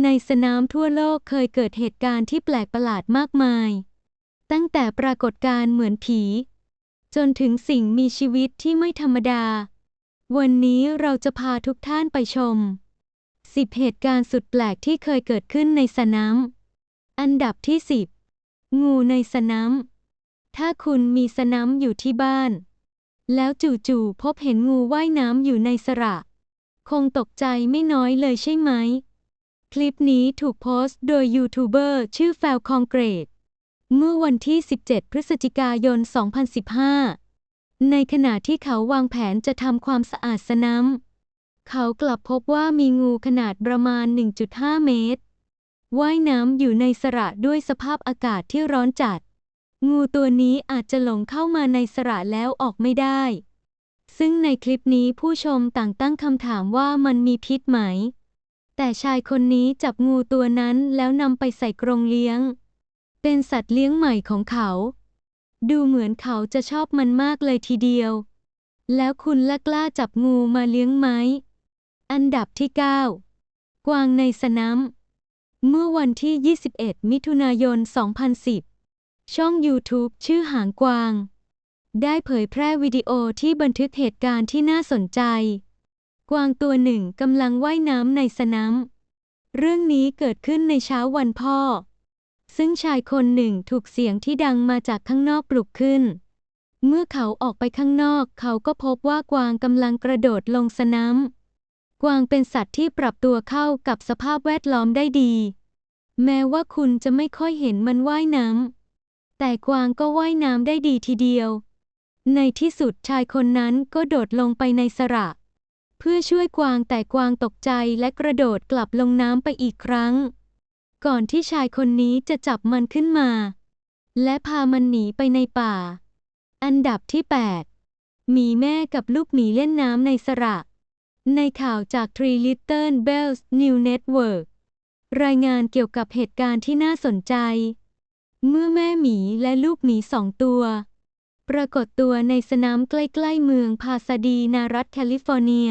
ในสนามทั่วโลกเคยเกิดเหตุการณ์ที่แปลกประหลาดมากมาย ตั้งแต่ปรากฏการณ์เหมือนผี จนถึงสิ่งมีชีวิตที่ไม่ธรรมดา วันนี้เราจะพาทุกท่านไปชม 10 เหตุการณ์สุดแปลกที่เคยเกิดขึ้นในสนาม อันดับที่ 10 งูในสนาม ถ้าคุณมีสนามอยู่ที่บ้าน แล้วจู่ๆพบเห็นงูว่ายน้ำอยู่ในสระ คงตกใจไม่น้อยเลยใช่ไหม คลิปนี้ถูกโพสต์โดยยูทูบเบอร์ชื่อแฟลคองเกรด เมื่อวันที่ 17 พฤศจิกายน 2015 ในขณะที่เขาวางแผนจะทำความสะอาดสนามเขากลับพบว่ามีงูขนาดประมาณ 1.5 เมตร ว่ายน้ำอยู่ในสระด้วยสภาพอากาศที่ร้อนจัด งูตัวนี้อาจจะหลงเข้ามาในสระแล้วออกไม่ได้ ซึ่งในคลิปนี้ผู้ชมต่างตั้งคำถามว่ามันมีพิษไหม แต่ชายคนนี้จับงูตัวนั้นแล้วนำไปใส่กรงเลี้ยง เป็นสัตว์เลี้ยงใหม่ของเขา ดูเหมือนเขาจะชอบมันมากเลยทีเดียว แล้วคุณละกล้าจับงูมาเลี้ยงไหม อันดับที่ 9 กวางในสนามเมื่อวันที่ 21 มิถุนายน 2010 ช่อง YouTube ชื่อหางกวาง ได้เผยแพร่วิดีโอที่บันทึกเหตุการณ์ที่น่าสนใจ วางตัวหนึ่งกำลังว่ายน้ำในสนามเรื่องนี้เกิดขึ้นในเช้าวันพ่อ ซึ่งชายคนหนึ่งถูกเสียงที่ดังมาจากข้างนอกปลุกขึ้น เมื่อเขาออกไปข้างนอก เขาก็พบว่ากวางกำลังกระโดดลงสนามกวางเป็นสัตว์ที่ปรับตัวเข้ากับสภาพแวดล้อมได้ดี แม้ว่าคุณจะไม่ค่อยเห็นมันว่ายน้ำแต่กวางก็ว่ายน้ำได้ดีทีเดียว ในที่สุดชายคนนั้นก็โดดลงไปในสระ เพื่อช่วยกวางแต่กวางตกใจและกระโดดกลับลงน้ำไปอีกครั้ง ก่อนที่ชายคนนี้จะจับมันขึ้นมา และพามันหนีไปในป่า อันดับที่ 8 หมีแม่กับลูกหมีเล่นน้ำในสระ ในข่าวจาก Three Little Bells New Network รายงานเกี่ยวกับเหตุการณ์ที่น่าสนใจ เมื่อแม่หมีและลูกหมีสองตัว ปรากฏตัวในสนามใกล้ ๆ เมืองพาซาดีนารัฐแคลิฟอร์เนีย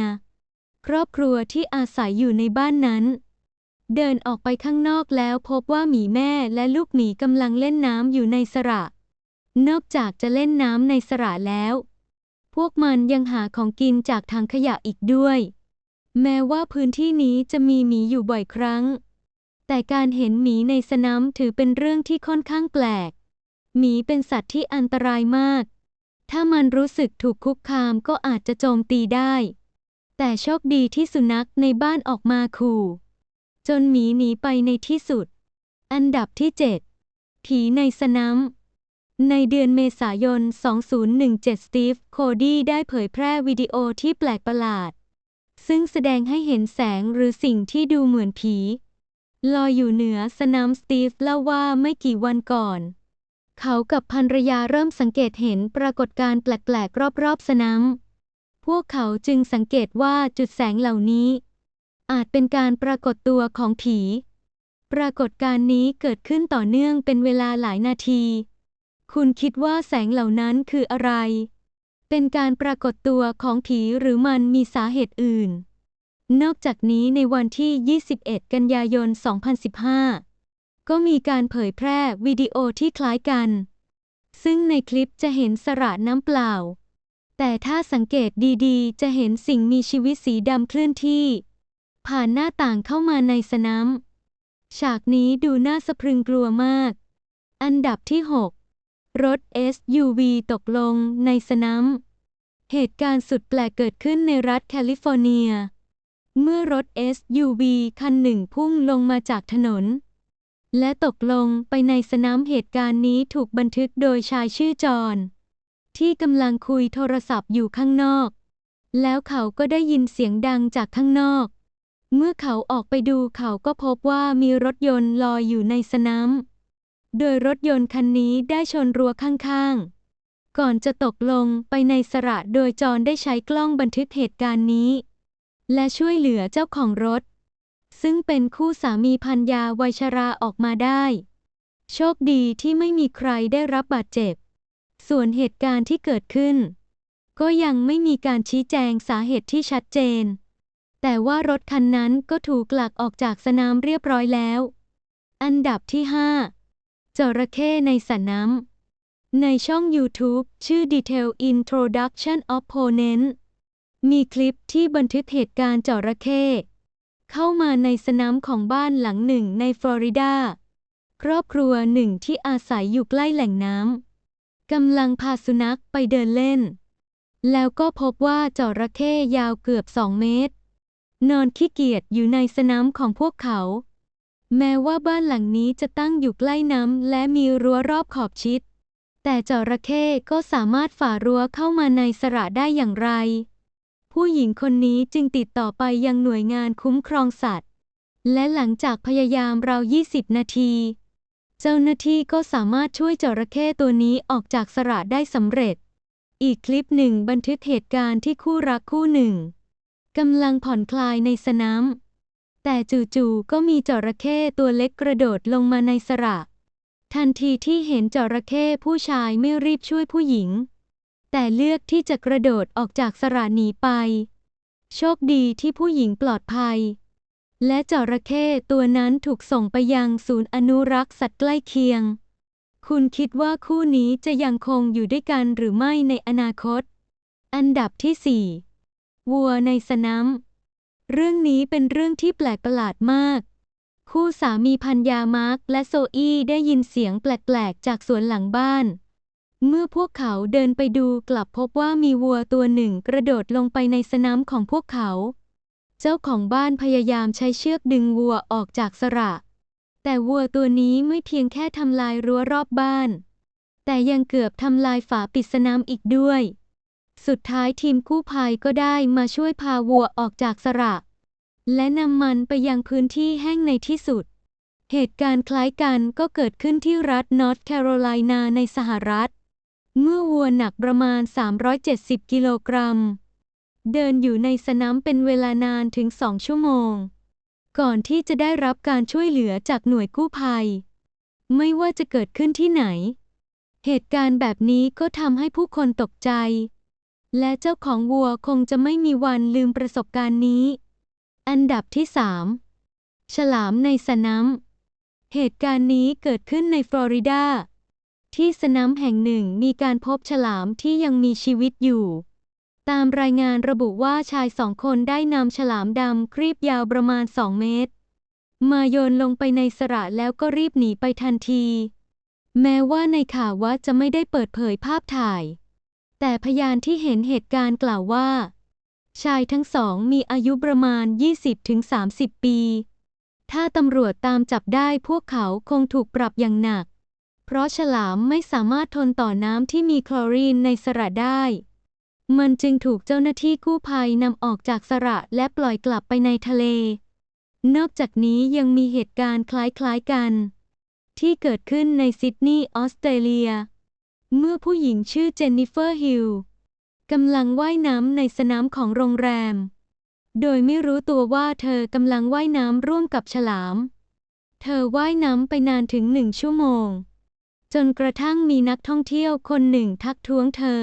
ครอบครัวที่อาศัยอยู่ในบ้านนั้น เดินออกไปข้างนอกแล้วพบว่าหมีแม่และลูกหมีกำลังเล่นน้ำอยู่ในสระ นอกจากจะเล่นน้ำในสระแล้ว พวกมันยังหาของกินจากถังขยะอีกด้วย แม้ว่าพื้นที่นี้จะมีหมีอยู่บ่อยครั้ง แต่การเห็นหมีในสนามถือเป็นเรื่องที่ค่อนข้างแปลก หมีเป็นสัตว์ที่อันตรายมาก ถ้ามันรู้สึกถูกคุกคามก็อาจจะโจมตีได้ แต่โชคดีที่สุนัขในบ้านออกมาขู่ จนหมีหนีไปในที่สุด อันดับที่ 7 ผีในสนามในเดือนเมษายน 2017 สตีฟ โคดี้ได้เผยแพร่วิดีโอที่แปลกประหลาด ซึ่งแสดงให้เห็นแสงหรือสิ่งที่ดูเหมือนผี ลอยอยู่เหนือสนามสตีฟเล่าว่าไม่กี่วันก่อน เขากับภรรยาเริ่มสังเกตเห็นปรากฏการณ์แปลกๆ รอบๆ สนาม พวกเขาจึงสังเกตว่าจุดแสงเหล่านี้ อาจเป็นการปรากฏตัวของผี ปรากฏการณ์นี้เกิดขึ้นต่อเนื่องเป็นเวลาหลายนาที คุณคิดว่าแสงเหล่านั้นคืออะไร เป็นการปรากฏตัวของผีหรือมันมีสาเหตุอื่น นอกจากนี้ในวันที่ 21 กันยายน 2015 ก็มีการเผยแพร่วิดีโอที่คล้ายกัน ซึ่งในคลิปจะเห็นสระน้ำเปล่า แต่ถ้าสังเกตดีๆ จะเห็นสิ่งมีชีวิตสีดำเคลื่อนที่ ผ่านหน้าต่างเข้ามาในสนามฉากนี้ดูน่าสะพรึงกลัวมาก อันดับที่ 6 รถ SUV ตกลงในสนามเหตุการณ์สุดแปลกเกิดขึ้นในรัฐแคลิฟอร์เนีย เมื่อรถ SUV คันหนึ่งพุ่งลงมาจากถนน และตกลงไปในสนามเหตุการณ์นี้ถูกบันทึกโดยชายชื่อจอห์น ที่กำลังคุยโทรศัพท์อยู่ข้างนอก แล้วเขาก็ได้ยินเสียงดังจากข้างนอก เมื่อเขาออกไปดูเขาก็พบว่ามีรถยนต์ลอยอยู่ในสนามโดยรถยนต์คันนี้ได้ชนรั้วข้างๆ ก่อนจะตกลงไปในสระโดยจอห์นได้ใช้กล้องบันทึกเหตุการณ์นี้ และช่วยเหลือเจ้าของรถ ซึ่งเป็นคู่สามีพันยาวัยชราออกมาได้ โชคดีที่ไม่มีใครได้รับบาดเจ็บ ส่วนเหตุการณ์ที่เกิดขึ้น ก็ยังไม่มีการชี้แจงสาเหตุที่ชัดเจน แต่ว่ารถคันนั้นก็ถูกหลักออกจากสนามเรียบร้อยแล้ว อันดับที่ 5 จระเข้ในสระน้ำในช่อง YouTube ชื่อ Detail Introduction of Ponent มีคลิปที่บันทึกเหตุการณ์จระเข้เข้ามาในสนามของบ้านหลังหนึ่งในฟลอริดา ครอบครัวหนึ่งที่อาศัยอยู่ใกล้แหล่งน้ำ กำลังพาสุนัขไปเดินเล่น แล้วก็พบว่าจระเข้ยาวเกือบ2เมตร นอนขี้เกียจอยู่ในสนามของพวกเขา แม้ว่าบ้านหลังนี้จะตั้งอยู่ใกล้น้ำและมีรั้วรอบขอบชิด แต่จระเข้ก็สามารถฝ่ารั้วเข้ามาในสระได้อย่างไร ผู้หญิงคนนี้จึงติดต่อไปยังหน่วยงานคุ้มครองสัตว์ และหลังจากพยายามราว 20 นาที เจ้าหน้าที่ก็สามารถช่วยจระเข้ตัวนี้ออกจากสระได้สำเร็จ อีกคลิปหนึ่งบันทึกเหตุการณ์ที่คู่รักคู่หนึ่งกำลังผ่อนคลายในสนามแต่จู่ๆก็มีจระเข้ตัวเล็กกระโดดลงมาในสระ ทันทีที่เห็นจระเข้ผู้ชายไม่รีบช่วยผู้หญิง แต่เลือกที่จะกระโดดออกจากสระหนีไป โชคดีที่ผู้หญิงปลอดภัย และจระเข้ตัวนั้นถูกส่งไปยังศูนย์อนุรักษ์สัตว์ใกล้เคียง คุณคิดว่าคู่นี้จะยังคงอยู่ด้วยกันหรือไม่ในอนาคต อันดับที่ 4 วัวในสนามเรื่องนี้เป็นเรื่องที่แปลกประหลาดมาก คู่สามีพันยามาร์กและโซอี้ได้ยินเสียงแปลกๆจากสวนหลังบ้าน เมื่อพวกเขาเดินไปดูกลับพบว่ามีวัวตัวหนึ่งกระโดดลงไปในสนามของพวกเขา เจ้าของบ้านพยายามใช้เชือกดึงวัวออกจากสระ แต่วัวตัวนี้ไม่เพียงแค่ทำลายรั้วรอบบ้าน แต่ยังเกือบทำลายฝาปิดสนามอีกด้วย สุดท้ายทีมกู้ภัยก็ได้มาช่วยพาวัวออกจากสระ และนำมันไปยังพื้นที่แห้งในที่สุด เหตุการณ์คล้ายกันก็เกิดขึ้นที่รัฐนอร์ทแคโรไลนาในสหรัฐ เมื่อวัวหนักประมาณ 370 กิโลกรัม เดินอยู่ในสนามเป็นเวลานานถึงสองชั่วโมง ก่อนที่จะได้รับการช่วยเหลือจากหน่วยกู้ภัย ไม่ว่าจะเกิดขึ้นที่ไหน เหตุการณ์แบบนี้ก็ทำให้ผู้คนตกใจ และเจ้าของวัวคงจะไม่มีวันลืมประสบการณ์นี้ อันดับที่3ฉลามในสนามเหตุการณ์นี้เกิดขึ้นในฟลอริดา ที่สนามแห่งหนึ่งมีการพบฉลามที่ยังมีชีวิตอยู่ ตามรายงานระบุว่าชายสองคนได้นำฉลามดำครีบยาวประมาณ 2 เมตร มาโยนลงไปในสระแล้วก็รีบหนีไปทันที แม้ว่าในข่าวว่าจะไม่ได้เปิดเผยภาพถ่าย แต่พยานที่เห็นเหตุการณ์กล่าวว่า ชายทั้งสองมีอายุประมาณ 20-30 ปี ถ้าตำรวจตามจับได้พวกเขาคงถูกปรับอย่างหนัก เพราะฉลามไม่สามารถทนต่อน้ำที่มีคลอรีนในสระได้ มันจึงถูกเจ้าหน้าที่กู้ภัยนำออกจากสระและปล่อยกลับไปในทะเล นอกจากนี้ยังมีเหตุการณ์คล้ายๆกัน ที่เกิดขึ้นในซิดนีย์ออสเตรเลีย เมื่อผู้หญิงชื่อเจนนิเฟอร์ฮิลกำลังว่ายน้ำในสนามของโรงแรม โดยไม่รู้ตัวว่าเธอกำลังว่ายน้ำร่วมกับฉลาม เธอว่ายน้ำไปนานถึงหนึ่งชั่วโมง จนกระทั่งมีนักท่องเที่ยวคนหนึ่งทักท้วงเธอ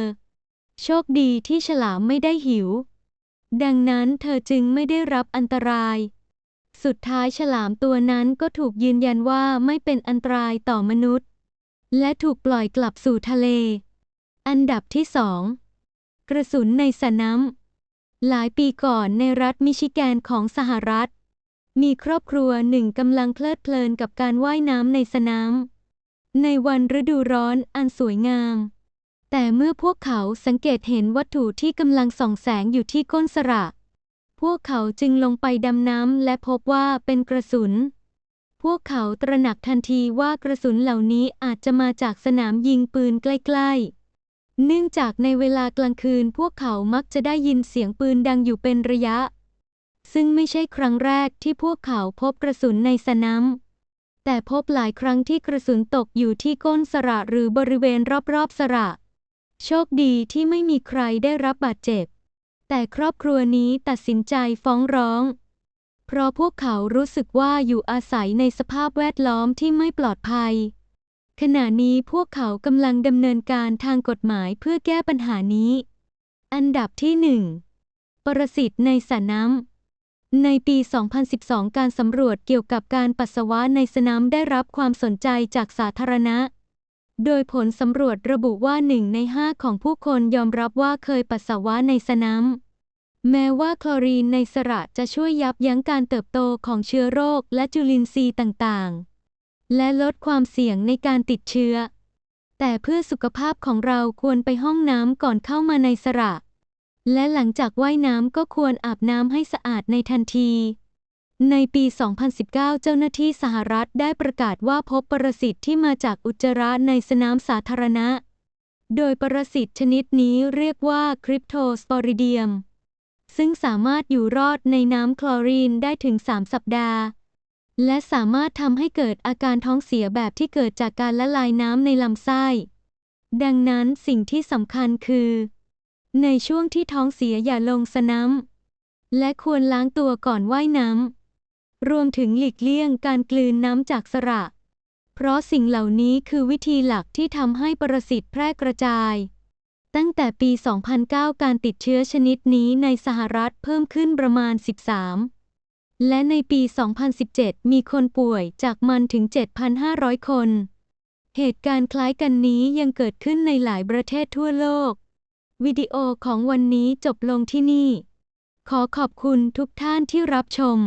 โชคดีที่ฉลามไม่ได้หิว ดังนั้นเธอจึงไม่ได้รับอันตราย สุดท้ายฉลามตัวนั้นก็ถูกยืนยันว่าไม่เป็นอันตรายต่อมนุษย์ และถูกปล่อยกลับสู่ทะเล อันดับที่สองกระสุนในสระน้ำหลายปีก่อนในรัฐมิชิแกนของสหรัฐ มีครอบครัวหนึ่งกำลังเพลิดเพลินกับการว่ายน้ำในสนามในวันฤดูร้อนอันสวยงาม แต่เมื่อพวกเขาสังเกตเห็นวัตถุที่กำลังส่องแสงอยู่ที่ก้นสระ พวกเขาจึงลงไปดำน้ำและพบว่าเป็นกระสุน พวกเขาตระหนักทันทีว่ากระสุนเหล่านี้อาจจะมาจากสนามยิงปืนใกล้ ๆ เนื่องจากในเวลากลางคืนพวกเขามักจะได้ยินเสียงปืนดังอยู่เป็นระยะ ซึ่งไม่ใช่ครั้งแรกที่พวกเขาพบกระสุนในสนามแต่พบหลายครั้งที่กระสุนตกอยู่ที่ก้นสระหรือบริเวณรอบๆสระ โชคดีที่ไม่มีใครได้รับบาดเจ็บ แต่ครอบครัวนี้ตัดสินใจฟ้องร้อง เพราะพวกเขารู้สึกว่าอยู่อาศัยในสภาพแวดล้อมที่ไม่ปลอดภัย ขณะนี้พวกเขากำลังดำเนินการทางกฎหมายเพื่อแก้ปัญหานี้ อันดับที่หนึ่งปรสิตในสระน้ในปี 2012 การสำรวจเกี่ยวกับการปัสสาวะในสนามได้รับความสนใจจากสาธารณะ โดยผลสำรวจระบุว่าหนึ่งในห้าของผู้คนยอมรับว่าเคยปัสสาวะในสนามแม้ว่าคลอรีนในสระจะช่วยยับยั้งการเติบโตของเชื้อโรคและจุลินทรีย์ต่างๆ และลดความเสี่ยงในการติดเชื้อ แต่เพื่อสุขภาพของเราควรไปห้องน้ำก่อนเข้ามาในสระ และหลังจากว่ายน้ำก็ควรอาบน้ำให้สะอาดในทันที ในปี 2019 เจ้าหน้าที่สหรัฐได้ประกาศว่าพบปรสิตที่มาจากอุจจาระในสนามสาธารณะ โดยปรสิตชนิดนี้เรียกว่าคริปโตสปอริเดียม ซึ่งสามารถอยู่รอดในน้ำคลอรีนได้ถึง 3 สัปดาห์ และสามารถทำให้เกิดอาการท้องเสียแบบที่เกิดจากการละลายน้ำในลำไส้ ดังนั้นสิ่งที่สำคัญคือ ในช่วงที่ท้องเสียอย่าลงสน้ำและควรล้างตัวก่อนว่ายน้ำ รวมถึงหลีกเลี่ยงการกลืนน้ำจากสระ เพราะสิ่งเหล่านี้คือวิธีหลักที่ทำให้ปรสิตแพร่กระจาย ตั้งแต่ปี 2009 การติดเชื้อชนิดนี้ในสหรัฐเพิ่มขึ้นประมาณ 13 และในปี 2017 มีคนป่วยจากมันถึง 7,500 คน เหตุการณ์คล้ายกันนี้ยังเกิดขึ้นในหลายประเทศทั่วโลก วิดีโอของวันนี้จบลงที่นี่ ขอขอบคุณทุกท่านที่รับชม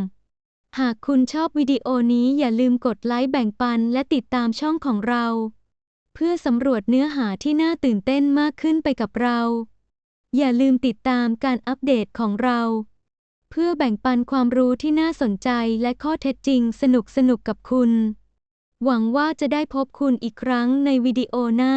หากคุณชอบวิดีโอนี้อย่าลืมกดไลค์แบ่งปันและติดตามช่องของเรา เพื่อสำรวจเนื้อหาที่น่าตื่นเต้นมากขึ้นไปกับเรา อย่าลืมติดตามการอัปเดตของเรา เพื่อแบ่งปันความรู้ที่น่าสนใจและข้อเท็จจริงสนุกๆกับคุณ หวังว่าจะได้พบคุณอีกครั้งในวิดีโอหน้า